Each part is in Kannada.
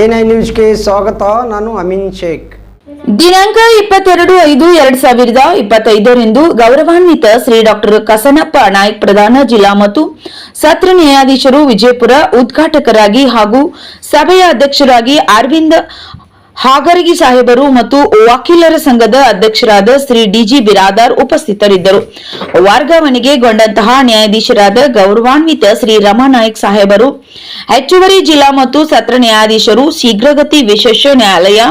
ಎನ್ ಐ ನ್ಯೂಸ್ಗೆ ಸ್ವಾಗತ, ನಾನು ಅಮಿನ್ ಶೇಖ್. ದಿನಾಂಕ ಇಪ್ಪತ್ತೆರಡು ಐದು ಎರಡ್ ಸಾವಿರದ ಇಪ್ಪತ್ತೈದರಂದು ಗೌರವಾನ್ವಿತ ಶ್ರೀ ಡಾಕ್ಟರ್ ಕಸನಪ್ಪ ನಾಯ್ಕ್ ಪ್ರಧಾನ ಜಿಲ್ಲಾ ಮತ್ತು ಸತ್ರ ನ್ಯಾಯಾಧೀಶರು ವಿಜಯಪುರ ಉದ್ಘಾಟಕರಾಗಿ ಹಾಗೂ ಸಭೆಯ ಅಧ್ಯಕ್ಷರಾಗಿ ಅರವಿಂದ್ ಹಾಗರಗಿ ಸಾಹೇಬರು ಮತ್ತು ವಕೀಲರ ಸಂಘದ ಅಧ್ಯಕ್ಷರಾದ ಶ್ರೀ ಡಿಜಿ ಬಿರಾದಾರ್ ಉಪಸ್ಥಿತರಿದ್ದರು. ವರ್ಗಾವಣೆಗೆಗೊಂಡಂತಹ ನ್ಯಾಯಾಧೀಶರಾದ ಗೌರವಾನ್ವಿತ ಶ್ರೀ ರಮಾನಾಯ್ಕ್ ಸಾಹೇಬರು, ಹೆಚ್ಚುವರಿ ಜಿಲ್ಲಾ ಮತ್ತು ಸತ್ರ ನ್ಯಾಯಾಧೀಶರು, ಶೀಘ್ರಗತಿ ವಿಶೇಷ ನ್ಯಾಯಾಲಯ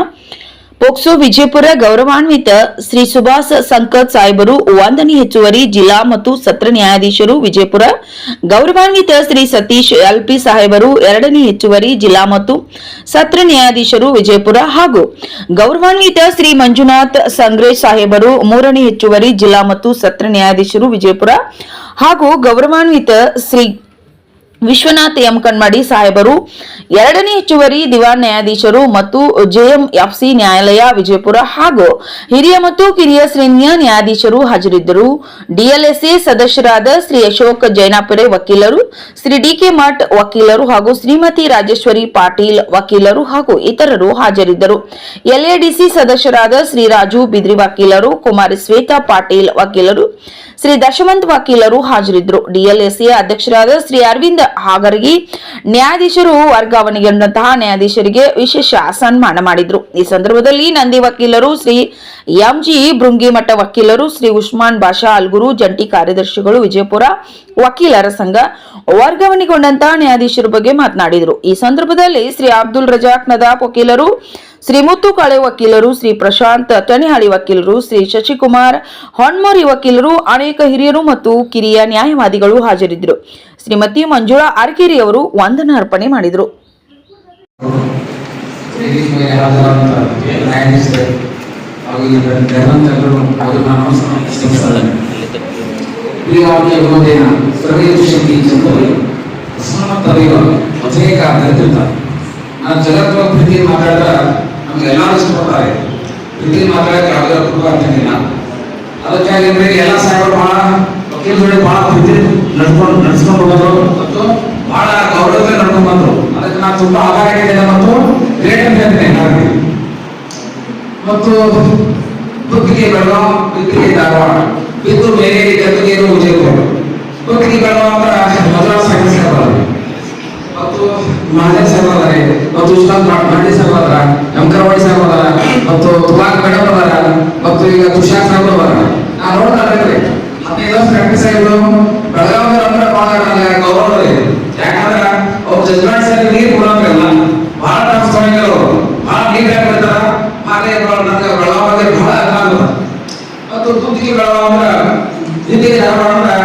ಪೋಕ್ಸೋ ವಿಜಯಪುರ ಗೌರವಾನ್ವಿತ ಶ್ರೀ ಸುಭಾಷ್ ಸಂಕತ್ ಸಾಹೇಬರು ಒಂದನೇ ಹೆಚ್ಚುವರಿ ಜಿಲ್ಲಾ ಮತ್ತು ಸತ್ರ ನ್ಯಾಯಾಧೀಶರು ವಿಜಯಪುರ. ಗೌರವಾನ್ವಿತ ಶ್ರೀ ಸತೀಶ್ ಎಲ್ಪಿ ಸಾಹೇಬರು ಎರಡನೇ ಹೆಚ್ಚುವರಿ ಜಿಲ್ಲಾ ಮತ್ತು ಸತ್ರ ನ್ಯಾಯಾಧೀಶರು ವಿಜಯಪುರ ಹಾಗೂ ಗೌರವಾನ್ವಿತ ಶ್ರೀ ಮಂಜುನಾಥ್ ಸಂಗ್ರೇಶ್ ಸಾಹೇಬರು ಮೂರನೇ ಹೆಚ್ಚುವರಿ ಜಿಲ್ಲಾ ಮತ್ತು ಸತ್ರ ನ್ಯಾಯಾಧೀಶರು ವಿಜಯಪುರ ಹಾಗೂ ಗೌರವಾನ್ವಿತ ಶ್ರೀ ವಿಶ್ವನಾಥ್ ಎಂ ಕಣ್ಮಡಿ ಸಾಹೇಬರು, ಎರಡನೇ ಹೆಚ್ಚುವರಿ ದಿವಾನ್ ನ್ಯಾಯಾಧೀಶರು ಮತ್ತು ಜೆಎಂಎಫ್ಸಿ ನ್ಯಾಯಾಲಯ ವಿಜಯಪುರ ಹಾಗೂ ಹಿರಿಯ ಮತ್ತು ಕಿರಿಯ ಶ್ರೇಣಿಯ ನ್ಯಾಯಾಧೀಶರು ಹಾಜರಿದ್ದರು. ಡಿಎಲ್ಎಸ್ಎ ಸದಸ್ಯರಾದ ಶ್ರೀ ಅಶೋಕ್ ಜೈನಾಪುರೆ ವಕೀಲರು, ಶ್ರೀ ಡಿಕೆ ಮಠ್ ವಕೀಲರು ಹಾಗೂ ಶ್ರೀಮತಿ ರಾಜೇಶ್ವರಿ ಪಾಟೀಲ್ ವಕೀಲರು ಹಾಗೂ ಇತರರು ಹಾಜರಿದ್ದರು. ಎಲ್ಎಡಿಸಿ ಸದಸ್ಯರಾದ ಶ್ರೀ ರಾಜು ಬಿದ್ರಿ ವಕೀಲರು ಕುಮಾರಿ ಶ್ವೇತಾ ಪಾಟೀಲ್ ವಕೀಲರು, ಶ್ರೀ ದಶವಂತ್ ವಕೀಲರು ಹಾಜರಿದ್ದರು. ಡಿಎಲ್ಎಸ್ಎ ಅಧ್ಯಕ್ಷರಾದ ಶ್ರೀ ಅರವಿಂದ್ ಹಾಗರ್ಗಿ ನ್ಯಾಯಾಧೀಶರು ವರ್ಗಾವಣೆಗೊಂಡಂತಹ ನ್ಯಾಯಾಧೀಶರಿಗೆ ವಿಶೇಷ ಸನ್ಮಾನ ಮಾಡಿದ್ರು. ಈ ಸಂದರ್ಭದಲ್ಲಿ ನಂದಿ ವಕೀಲರು ಶ್ರೀ ಎಂಜಿ ಭೃಂಗಿಮಠ ವಕೀಲರು ಶ್ರೀ ಉಸ್ಮಾನ್ ಬಾಷಾ ಅಲ್ಗುರು ಜಂಟಿ ಕಾರ್ಯದರ್ಶಿಗಳು ವಿಜಯಪುರ ವಕೀಲರ ಸಂಘ ವರ್ಗಾವಣೆಗೊಂಡಂತಹ ನ್ಯಾಯಾಧೀಶರ ಬಗ್ಗೆ ಮಾತನಾಡಿದರು. ಈ ಸಂದರ್ಭದಲ್ಲಿ ಶ್ರೀ ಅಬ್ದುಲ್ ರಜಾಕ್ ನದಾಪ್ ವಕೀಲರು ಶ್ರೀ ಮುತ್ತು ಕಾಳೆ ವಕೀಲರು ಶ್ರೀ ಪ್ರಶಾಂತ್ ತನಿಹಾಳಿ ವಕೀಲರು ಶ್ರೀ ಶಶಿಕುಮಾರ್ ಹೊನ್ಮೋರಿ ವಕೀಲರು ಅನೇಕ ಹಿರಿಯರು ಮತ್ತು ಕಿರಿಯ ನ್ಯಾಯವಾದಿಗಳು ಹಾಜರಿದ್ದರು ಶ್ರೀಮತಿ ಮಂಜುಳಾ ಆರ್ಕೇರಿ ಅವರು ವಂದನಾ ಅರ್ಪಣೆ ಮಾಡಿದರು ಪ್ರಿಯವಾಗಿ ಬಹುದೇನ ಸರ್ವೇದು ಶಕ್ತಿ ಚಂದ್ರರು ಅಸಮರ್ಥರಿವ ಅನೇಕ ದರಿದ್ರತ ನಾನು ನಮ್ಗೆ ಎಲ್ಲರೂ ಇಷ್ಟಪಡ್ತಾರೆ ಪ್ರೀತಿ ಮಾತಾಡಕ್ಕೆ ಯಾವುದೇ ಕುಟುಂಬ ಅಂತಿಲ್ಲ ಅದಕ್ಕಾಗಿ ಅಂದ್ರೆ ಎಲ್ಲ ಸಾಹೇಬರು ಬಹಳ ವಕೀಲ ಜೋಡಿ ಬಹಳ ಪ್ರೀತಿ ನಡ್ಕೊಂಡು ನಡ್ಸ್ಕೊಂಡು ಬಂದರು. ಮತ್ತು ಬಹಳ ಗೌರವದಿಂದ ನಡ್ಕೊಂಡು ಬಂದರು. ಅದಕ್ಕೆ ನಾನು ತುಂಬಾ ಆಭಾರಿಯಾಗಿದ್ದೇನೆ ಮತ್ತು ಗ್ರೇಟ್ ಅಂತ ಹೇಳ್ತೇನೆ. ಮತ್ತು ಬುದ್ಧಿಗೆ ಬೆಳಗಾವ್ ಬಿದ್ದಿಗೆ ಧಾರವಾಡ. ಬಿದ್ದು ಮೇಲೆ ಗದ್ದಿಗೆರು ವಿಜಯಪುರ ಬುದ್ಧಿಗೆ ಬೆಳಗಾವ್ ಅಂದ್ರೆ ಮದ್ರಾಸ್ ಸಾಹಿತ್ಯ ಸೇವಾ ಮತ್ತು ಮಹಾದೇವ್ ಸಾಹೇಬ್ ಅದಾರೆ ಮತ್ತು ಉಸ್ತಾದ್ ಮಾಡಿ ಸಾಹೇಬ್ ಅದಾರ ಯಂಕರವಾಡಿ ಸಾಹೇಬ್ ಅದಾರ, ಮತ್ತು ತುಲಾಕ್ ಮೇಡಮ್ ಅದಾರ, ಮತ್ತು ಈಗ ತುಷಾರ್ ಸಾಹೇಬ್ ಅವರ ನಾನು ನೋಡ್ತಾರೆ ಹದಿನೈದು ವರ್ಷ ಪ್ರಾಕ್ಟೀಸ್ ಆಗಿದ್ರು ಬೆಳಗಾವಿ ಅಂದ್ರೆ ಬಹಳ ಗೌರವ ರೀ ಯಾಕಂದ್ರೆ ಅವ್ರ ಜಜ್ಮೆಂಟ್ ಸರಿ ನೀರು ಕೊಡೋಂಗಿಲ್ಲ. ಬಹಳ ಟಫ್ ಸ್ವಾಮಿಗಳು ಬಹಳ ನೀಟಾಗಿ ಹಾಕಿರ್ತಾರ ಹಾಗೆ ನನಗೆ ಬೆಳಗಾವಿ ಬಹಳ ಅಂದ್ರ ಮತ್ತು ತುತ್ತಿಗೆ ಬೆಳಗಾವಿ ಅಂದ್ರೆ ಹಿಂದಿಗೆ ಧಾರವಾಡ ಅಂದ್ರೆ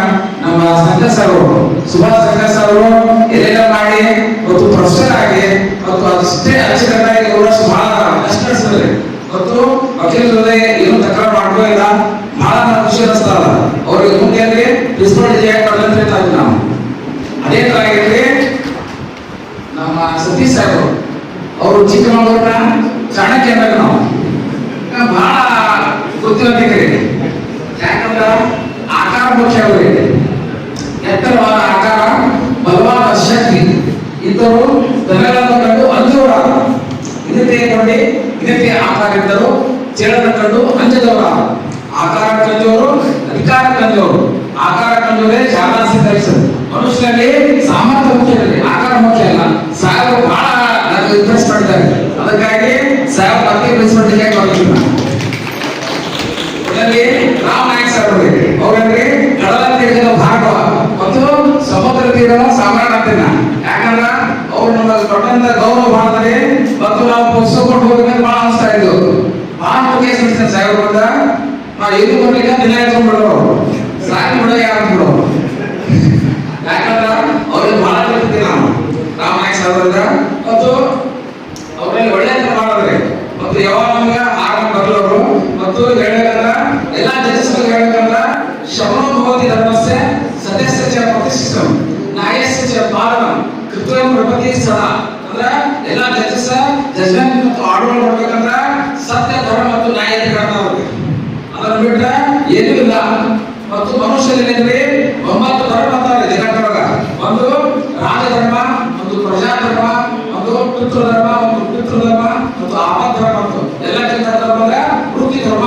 ನಮ್ಮ ಸಂಜಯ್ ಸರ್ ಅವರು. ಸುಭಾಷ್ ಸಂಜಯ್ ಸರ್ ಅವರು ಏನೆಲ್ಲ ಮಾಡಿ ಮತ್ತು ಪ್ರೊಫೆಸರ್ ಆಗಿ ಮತ್ತು ಅದಿಷ್ಟೇ ಅಚ್ಚುಕಟ್ಟಾಗಿ ವರ್ಷ ಬಹಳ ಕಷ್ಟ ಅನಿಸ್ತದೆ ಮತ್ತು ವಕೀಲರಲ್ಲದೆ ಏನು ತಕರಾರು ಮಾಡ್ಕೋ ಇಲ್ಲ? ಬಹಳ ಖುಷಿ ಅನಿಸ್ತದ ಅವ್ರಿಗೆ ಮುಂದೆ ಪ್ರಿನ್ಸಿಪಲ್ ಅಂತ ಹೇಳ್ತಾ ಇದ್ವಿ ನಾವು ಅದೇ ತರ ಆಗಿದ್ರೆ ನಮ್ಮ ಸತೀಶ್ ಸಾಹೇಬರು ಅವರು ಚಿಕ್ಕಮಗಳೂರಿನ ಚಾಣಕ್ಯ ಅಂದಾಗ ನಾವು ಈಗ ಬಹಳ ಬುದ್ಧಿವಂತಿಕರಿಗೆ ಯಾಕಂದ್ರ ಆಕಾರ ಮುಖ್ಯ ಅವರಿಗೆ ಎತ್ತರವಾದ ಆಕಾರ ಬಲವಾದ ಶಕ್ತಿ ಇದ್ದರು ದನಗಳನ್ನು ಕಂಡು ಅಂಜೋರ ಇದಕ್ಕೆ ನೋಡಿ ಇದ್ದರು ಚೇಳನ ಕಂಡು ಅಂಜದವರ. ಆಕಾರ ಕಂಜೋರು, ಅಧಿಕಾರ ಕಂಜೋರು. ಆಕಾರ ಕಂಜವರೇ ಶಾಲಾ ಸಿದ್ಧರಿಸರು ಮನುಷ್ಯನಲ್ಲಿ ಸಾಮರ್ಥ್ಯ ಮುಖ್ಯ ಆಕಾರ ಮುಖ್ಯ ಅಲ್ಲ ಸಾಯವರು ಬಹಳ ನನಗೆ ಇಂಪ್ರೆಸ್ ಮಾಡಿದ್ದಾರೆ ಅದಕ್ಕಾಗಿ ಸಾಹೇಬ್ ಮತ್ತೆ ಪ್ರಿನ್ಸಿಪಲ್ ಡಿಜೆಕ್ಟ್ ಮಾಡ್ತೀನಿ ಇದರಲ್ಲಿ ರಾಮ್ ನಾಯಕ್ ಸರ್ ಅವರಿಗೆ ಕಡಲ ತೀರದ ಭಾಗವ ಮತ್ತು ಸಮುದ್ರ ತೀರದ ಸಾಮ್ರಾಟ ಅಂತಿನ ಯಾಕಂದ್ರ ಅವ್ರು ನಮ್ಮ ದೊಡ್ಡಂತ ಗೌರವ ಭಾರತದಲ್ಲಿ ಮತ್ತು ನಾವು ಪುಸ್ತಕ ಕೊಟ್ಟು ಬಹಳ ಕೇಸ್ ನಡೆಸಿದ ಸಾಹೇಬ್ ಬಂದ ನಾವು ಏನು ಬರ್ಲಿಲ್ಲ ದಿನ ಎತ್ಕೊಂಡ್ಬಿಡೋರು ಸಾಕಿ ಬಿಡೋ ಮತ್ತು ಮನುಷ್ಯನಿಗೆ ಒಂಬತ್ತು ಧರ್ಮ ಅಂತಾರೆ ಜಗತ್ತೊಳಗ ಒಂದು ರಾಜಧರ್ಮ, ಒಂದು ಪ್ರಜಾಧರ್ಮ, ಒಂದು ಪಿತೃಧರ್ಮ ಒಂದು ಪಿತೃಧರ್ಮ ಮತ್ತು ಆಪತ್ ಧರ್ಮ ಅಂತ ಎಲ್ಲಕ್ಕಿಂತ ಧರ್ಮ ಅಂದ್ರೆ ವೃತ್ತಿ ಧರ್ಮ.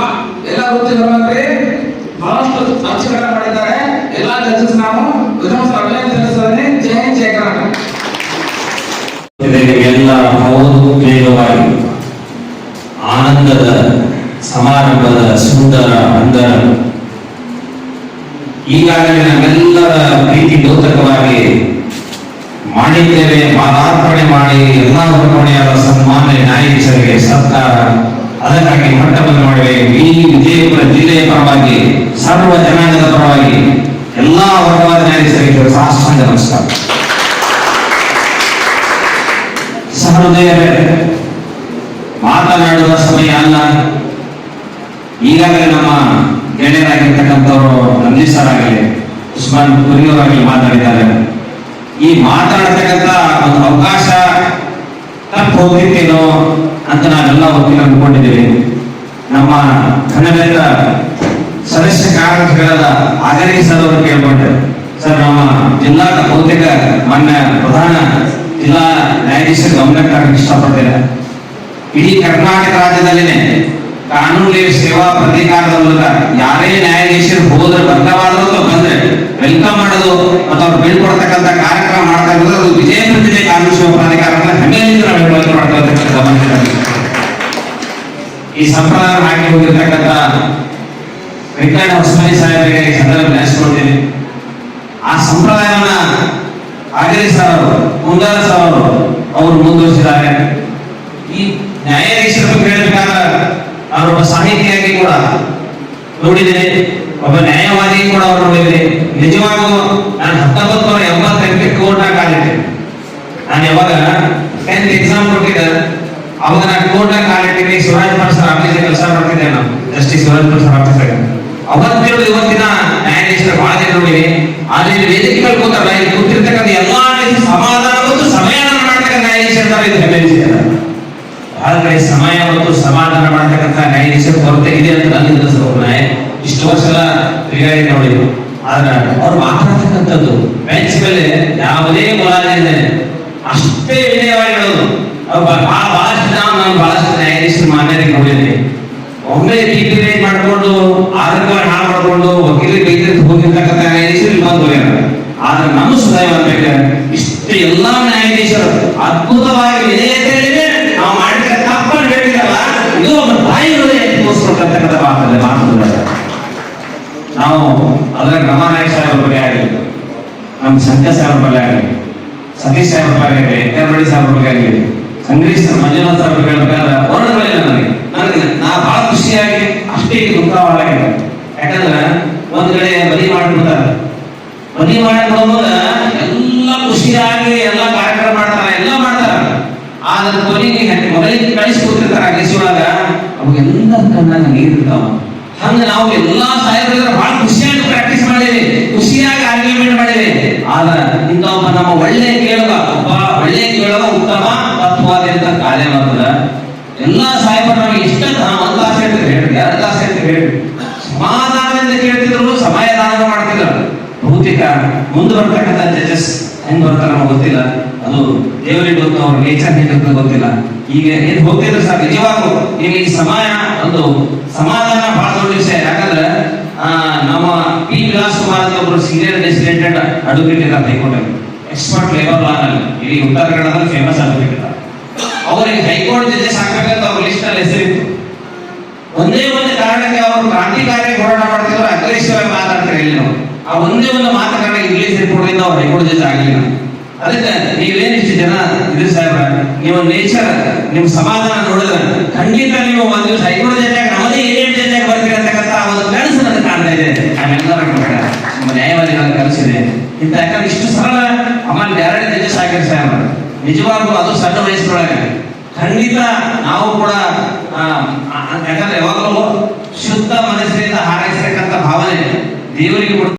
ಎಲ್ಲ ವೃತ್ತಿ ಧರ್ಮ ಅಂದ್ರೆ ಬಹಳಷ್ಟು ಚರ್ಚೆಗಳನ್ನ ಮಾಡಿದ್ದಾರೆ. ಎಲ್ಲ ಜಡ್ಜಸ್ ನಾವು ವಿಧಾನಸಭೆ ಸದಸ್ಯರನ್ನೇ ಜಯ ಜಯ ಕರ್ನಾಟಕ. ಹೌದು, ವೇಗವಾಗಿ. ಆನಂದದ ಸಮಾರಂಭದ ಸುಂದರ ಅಂದರ ಈಗಾಗಲೇ ನಮ್ಮೆಲ್ಲರ ಪ್ರೀತಿ ಬೋಧಕವಾಗಿ ಮಾಡಿದ್ದೇವೆ. ಮಾಲಾರ್ಪಣೆ ಮಾಡಿ ಎಲ್ಲ ವರ್ಗಾವಣೆಯಾದ ಸನ್ಮಾನ್ಯ ನ್ಯಾಯಾಧೀಶರಿಗೆ ಸರ್ಕಾರ ಅದಕ್ಕಾಗಿ ಮಟ್ಟವನ್ನು ಮಾಡಿವೆ ಈ ವಿಜಯಪುರ ಜಿಲ್ಲೆಯ ಪರವಾಗಿ, ಸರ್ವ ಜನಾಂಗದ ಪರವಾಗಿ ಎಲ್ಲಾ ವರ್ಗವಾದ ನ್ಯಾಯಾಧೀಶರಿಗೆ ಸಾಷ್ಟಾಂಗ ನಮಸ್ಕಾರ. ಸಹೃದಯರೇ ಮಾತನಾಡುವ ಸಮಯ ಅಲ್ಲ. ಈಗಾಗಲೇ ನಮ್ಮ ಗೆಳೆಯರಾಗಿರ್ತಕ್ಕಂಥವರು ನಂದಿ ಸರ್ ಆಗಲಿ ಉಸ್ಮಾನ್ ಕುರಿಯವರಾಗಲಿ ಮಾತಾಡಿದ್ದಾರೆ. ಈ ಮಾತಾಡತಕ್ಕಂಥ ಒಂದು ಅವಕಾಶ ತಪ್ಪು ಹೋಗ್ತಿತ್ತೇನೋ ಅಂತ ನಾವೆಲ್ಲ ಒಪ್ಪಿಗೆ ಅಂದ್ಕೊಂಡಿದ್ದೀವಿ. ನಮ್ಮ ಕನ್ನಡದ ಸದಸ್ಯ ಕಾರ್ಯಗಳಾದ ಆಗಲಿ ಸರ್ ಅವರು ಕೇಳ್ಕೊಂಡ್ರೆ, ಸರ್, ನಮ್ಮ ಜಿಲ್ಲಾ ಬಹುತೇಕ ಮಾನ್ಯ ಪ್ರಧಾನ ಜಿಲ್ಲಾ ನ್ಯಾಯಾಧೀಶರ ಗಮನಕ್ಕೆ ಇಷ್ಟಪಡ್ತೇನೆ ಇಡೀ ಕರ್ನಾಟಕ ರಾಜ್ಯದಲ್ಲಿನೇ ಕಾನೂನು ಸೇವಾ ಪ್ರಾಧಿಕಾರದ ಮೂಲಕ ಯಾರೇ ನ್ಯಾಯಾಧೀಶರು ಹೋದ್ರೆ ಬದಲಾವಾದ್ರು ಅಥವಾ ಬಂದ್ರೆ ವೆಲ್ಕಮ್ ಮಾಡೋದು ಮತ್ತು ಅವ್ರು ಬೀಳ್ಕೊಡ್ತಕ್ಕಂಥ ಕಾರ್ಯಕ್ರಮ ಮಾಡ್ತಾ ಅದು ವಿಜಯಪುರ ಜಿಲ್ಲೆ ಕಾನೂನು ಸೇವಾ ಪ್ರಾಧಿಕಾರ ಹೆಮ್ಮೆಯಿಂದ ನಾವು ಮಾಡ್ಕೊಳ್ತಕ್ಕಂಥ. ಈ ಸಂಪ್ರದಾಯ ಹಾಕಿ ಹೋಗಿರ್ತಕ್ಕಂಥ ವೆಂಕಟ ಹೊಸಮನಿ ಸಾಹೇಬರಿಗೆ ಈ ಸಂದರ್ಭ ನೆನೆಸ್ಕೊಳ್ತೀನಿ ಆ ಸಂಪ್ರದಾಯವನ್ನ ಆಗಲಿ ಸರ್ ಅವರು ಮುಂದಾರ ಸರ್ ಅವರು ಅವರು ಮುಂದುವರಿಸಿದ್ದಾರೆ ಈ ನ್ಯಾಯಾಧೀಶರ ಹೇಳ್ಬೇಕಾದ್ರೆ ಅವರೊಬ್ಬ ಸಾಹಿತಿಯಾಗಿ ಕೂಡ ನೋಡಿದ್ದೇನೆ ಒಬ್ಬ ನ್ಯಾಯವಾದಿ ಕೂಡ ಅವರು ನೋಡಿದ್ದೇನೆ ನಿಜವಾಗೂ ನಾನು ಹತ್ತೊಂಬತ್ತು ನೂರ ಎಂಬತ್ತೆಂಟಕ್ಕೆ ಕೋರ್ಟ್ನಾಗ ಕಾಲಿಟ್ಟೆ. ನಾನು ಯಾವಾಗ ಟೆಂತ್ ಎಕ್ಸಾಮ್ ಕೊಟ್ಟಿದ್ದೆ, ಅವಾಗ ನಾನು ಕೋರ್ಟ್ ಕಾಲಿಟ್ಟಿನಿ ಸುರಾಜ್ ಸರ್ ಆಫೀಸ್ ಕೆಲಸ ಮಾಡ್ತಿದ್ದೆ ನಾನು. ಜಸ್ಟಿಸ್ ಸುರಾಜ್ ಭಟ್ ಸರ್ ಆಫೀಸಾಗ. ಅವತ್ತಿನ ಇವತ್ತಿನ ನ್ಯಾಯಾಧೀಶರ ಬಹಳ ಜನ ಆದ್ರೆ ಇಲ್ಲಿ ವೇದಿಕೆಗಳು ಕೂತಾರಲ್ಲ ಇಲ್ಲಿ ಕೂತಿರ್ತಕ್ಕಂಥ ಎಲ್ಲಾ ರೀತಿ ಸಮಾಧಾನ ಮತ್ತು ಸಮಯನ ಮಾಡ್ತಕ್ಕಂಥ ನ್ಯಾಯಾಧೀಶರ ಇದು ಹೆಮ್ಮೆ ವಿಷಯ ಬಹಳ ಕಡೆ ಸಮಯ ಮತ್ತು ಸಮಾಧಾನ ಮಾಡತಕ್ಕಂಥ ನ್ಯಾಯಾಧೀಶರ ಕೊರತೆ ಇದೆ ಅಂತ ನನ್ನ ನ್ಯಾಯ ಇಷ್ಟು ವರ್ಷ ಎಲ್ಲ ತಿರುಗಾಡಿ ನೋಡಿದ್ರು ಆದ್ರೆ ಅವ್ರು ಮಾತಾಡ್ತಕ್ಕಂಥದ್ದು ಬೆಂಚ್ ಮೇಲೆ ಯಾವುದೇ ಮುಲಾಜಿಲ್ಲದೆ ಅಷ್ಟೇ ವಿನಯವಾಗಿ ಹೇಳೋದು ಅವ್ರು ಬಹಳ ನಾನು ಬಹಳಷ್ಟು ನ್ಯಾಯಾಧೀಶರು ಮಾನ್ಯರಿಗೆ ನೋಡಿದ್ದೀನಿ ಒಮ್ಮೆ ಡಿಗ್ರೇಡ್ ಮಾಡ್ಕೊಂಡು ಆರೋಗ್ಯವಾಗಿ ಹಾಳು ಮಾಡ್ಕೊಂಡು ವಕೀಲರಿಗೆ ಬೈದಿದ್ದು ಹೋಗಿರ್ತಕ್ಕಂಥ ನ್ಯಾಯಾಧೀಶರು ಬಂದು ಹೋಗ್ಯಾರ ಆದ್ರೆ ನಮ್ಮ ಸದಾಯ ಬರ್ಬೇಕು ಇಷ್ಟು ಎಲ್ಲಾ ನ್ಯಾಯಾಧೀಶರು ಅದ್ಭುತವಾಗಿ ನಾವು ಮಾಡಿದ ತಪ್ಪನ್ನು ಹೇಳಿದ್ರಲ್ಲ ಇದು ಒಂದು ತಾಯಿ ಹೃದಯ ಮಾತಲ್ಲಿ ನಾವು ಅದರ ರಮಾನಾಯಕ್ ಸಾಹೇಬ್ರ ಬಗ್ಗೆ ಆಗಲಿ, ನಮ್ಮ ಸಂಖ್ಯಾ ಸಾಹೇಬ್ರ ಬಗ್ಗೆ ಆಗಲಿ, ಸತೀಶ್ ಸಾಹೇಬ್ರ ಬಗ್ಗೆ ಆಗಲಿ ಎಕ್ಕರಬಳ್ಳಿ ಸಾಹೇಬ್ರ ಬಗ್ಗೆ ಆಗಲಿ ಸಂಗ್ರೀಶ್ ಮಂಜುನಾಥ್ ಸಾಹೇಬ್ರ ಹೇಳ್ಬೇಕಾದ್ರೆ ವರ್ಣಗಳಿಲ್ಲ ನನಗೆ. ನನಗೆ ನಾ ಬಹಳ ಖುಷಿಯಾಗಿ ಅಷ್ಟೇ ದುಃಖವಾಗಿದೆ ಯಾಕಂದ್ರೆ ಒಂದ್ ಕಡೆ ಬಲಿ ಮಾಡಿಬಿಡ್ತಾರೆ. ಬಲಿ ಮಾಡಿಕೊಳ್ಳೋದ ಎಲ್ಲ ಖುಷಿಯಾಗಿ ಎಲ್ಲ ಕಾರ್ಯಕ್ರಮ ಮಾಡ್ತಾರೆ, ಎಲ್ಲ ಮಾಡ್ತಾರೆ. ಆದ್ರೆ ಕೊನೆಗೆ ಮೊದಲಿಗೆ ಕಳಿಸಿ ಕೂತಿರ್ತಾರ ಅಗ್ನಿಸಿವಾಗ ಅವಾಗೆಲ್ಲ ಕಣ್ಣಾಗ ನೀರಿರ್ತಾವ ಹಂಗ ನಾವು ಎಲ್ಲಾ ಸಾಹೇಬ್ರ ಬಹಳ ಖುಷಿಯಾಗಿ ಪ್ರಾಕ್ಟೀಸ್ ಮಾಡಿದೀವಿ. ಖುಷಿಯಾಗಿ ಆರ್ಗ್ಯುಮೆಂಟ್ ಮಾಡಿದೀವಿ. ಆದ್ರೆ ಇಂಥ ನಮ್ಮ ಒಳ್ಳೆ ಕೇಳುವ ಕಾರ್ಯ ಮಾಡ್ತದ ಎಲ್ಲಾ ಸಾಹೇಬರು ನಮಗೆ ಇಷ್ಟ ಒಂದ್ ತಾಸು ಹೇಳ್ತೀರಿ ಹೇಳ್ರಿ ಎರಡು ತಾಸು ಹೇಳ್ತೀರಿ ಹೇಳ್ರಿ ಸಮಾಧಾನದಿಂದ ಕೇಳ್ತಿದ್ರು, ಸಮಯದಾನ ಮಾಡ್ತಿದ್ರು ಭೌತಿಕ ಮುಂದೆ ಬರ್ತಕ್ಕಂಥ ಜಡ್ಜಸ್ ಹೆಂಗ್ ಬರ್ತಾರ ಗೊತ್ತಿಲ್ಲ. ಅದು ದೇವರಿಗೆ ಗೊತ್ತು ಅವ್ರ ನೇಚರ್ ಹೇಗಿರ್ತದೆ ಗೊತ್ತಿಲ್ಲ. ಈಗ ಏನ್ ಹೋಗ್ತಿದ್ರು ಸರ್ ನಿಜವಾಗೂ ಈಗ ಈ ಸಮಯ ಒಂದು ಸಮಾಧಾನ ಬಹಳ ದೊಡ್ಡ ವಿಷಯ. ಯಾಕಂದ್ರೆ ನಮ್ಮ ಪಿ ವಿಲಾಸ್ ಕುಮಾರ್ ಅಂತ ಒಬ್ರು ಸೀನಿಯರ್ ರೆಸಿಡೆಂಟ್ ಅಡ್ವೊಕೇಟ್ ಇದ್ದಾರೆ high court expert labour law ನಲ್ಲಿ. ಇಡೀ ಉತ್ತರ ಕನ್ನಡದಲ್ಲಿ ಫೇಮಸ್ ಅಡ್ವೊಕೇಟ್ ಇದ್ದಾರೆ. ಅವರಿಗೆ ಹೈಕೋರ್ಟ್ ಜೊತೆ ಸಾಕಬೇಕಂತ ಅವ್ರ ಲಿಸ್ಟ್ ಅಲ್ಲಿ ಹೆಸರಿತ್ತು. ಒಂದೇ ಒಂದು ಕಾರಣಕ್ಕೆ ಅವರು ಕ್ರಾಂತಿಕಾರಿ ಹೋರಾಟ ಮಾಡ್ತಿದ್ರು ಅಗ್ರೆಸಿವ್ ಮಾತಾಡ್ತಾರೆ ಇಲ್ಲಿ ನಾವು ಆ ಒಂದೇ ಒಂದು ಮಾತು ಕಾರಣ ಇಂಗ್ಲಿಷ್ ರಿಪೋರ್ಟ್ ಅವ್ರು ಹೈಕೋರ್ಟ್ ಜೊತೆ ಆಗಲಿಲ್ಲ. ಅದಕ್ಕೆ ನೀವೇನು ಇಷ್ಟು ಜನ ಇದು ಸಾಹೇಬ್ರ? ನೀವು ನೇಚರ್ ನಿಮ್ ಸಮಾಧಾನ ನೋಡಿದ್ರೆ ಖಂಡಿತ ನೀವು ಒಂದು ದಿವಸ ಹೈಕೋರ್ಟ್ ಜೊತೆ ನಮ್ಮದೇ ಏರಿಯಾ ಜೊತೆ ಬರ್ತೀರಿ ಅಂತಕ್ಕಂಥ ಒಂದು ಕನಸು ನನಗೆ ಕಾಣ್ತಾ ಇದೆ. ನಾವೆಲ್ಲರ ಬೇಡ ನಮ್ಮ ನ್ಯಾಯವಾದಿಗಳ ಕನಸಿದೆ. ಇಂಥ ಯಾಕಂದ್ರೆ ಇಷ್ಟು ಸರಳ ಅಮ್ಮ ಡೈರೆಕ್ಟ್ ಜಡ್ಜಸ್ ಆಗಿರಿ ಸಾಹೇಬ್ರ? ನಿಜವಾಗ್ಲೂ ಅದು ಸಣ್ಣ ವಯಸ್ಸಿನೊಳಗೆ ಖಂಡಿತ ನಾವು ಕೂಡ ಯಾಕಂದ್ರೆ ಯಾವಾಗಲೂ ಶುದ್ಧ ಮನಸ್ಸಿನಿಂದ ಹಾರೈಸತಕ್ಕಂಥ ಭಾವನೆ ದೇವರಿಗೆ